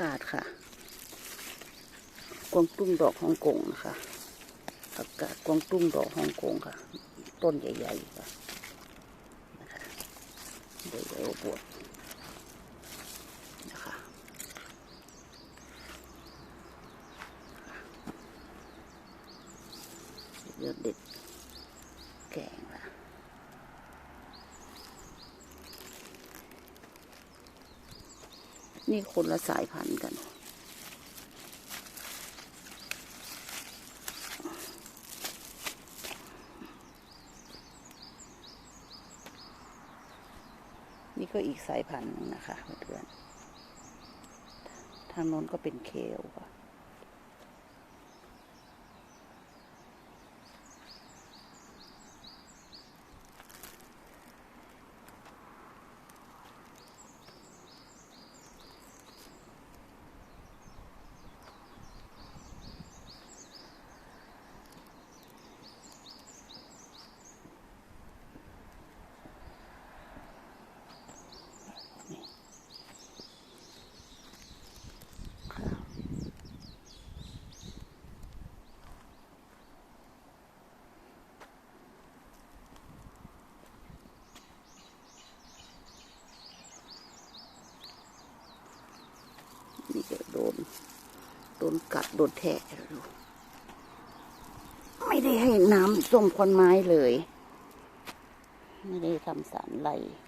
กาศค่ะ กวางตุ้งดอกฮ่องกงนะคะอากาศกวางตุ้งดอกฮ่องกงค่ะ ต้นใหญ่ๆค่ะนะคะใหญ่ๆบวบนะคะเดี๋ยวเด็ดแกงละ นี่คนละสายพันธุ์กัน นี่ก็อีกสายพันธุ์นึงนะคะเพื่อนๆทางโน้นก็เป็นเคลค่ะค่ะ นี่จะโดน โดนกัดโดนแทะดูไม่ได้ให้น้ำส้มควันไม้เลย ไม่ได้ทำสารไล่พวกแมล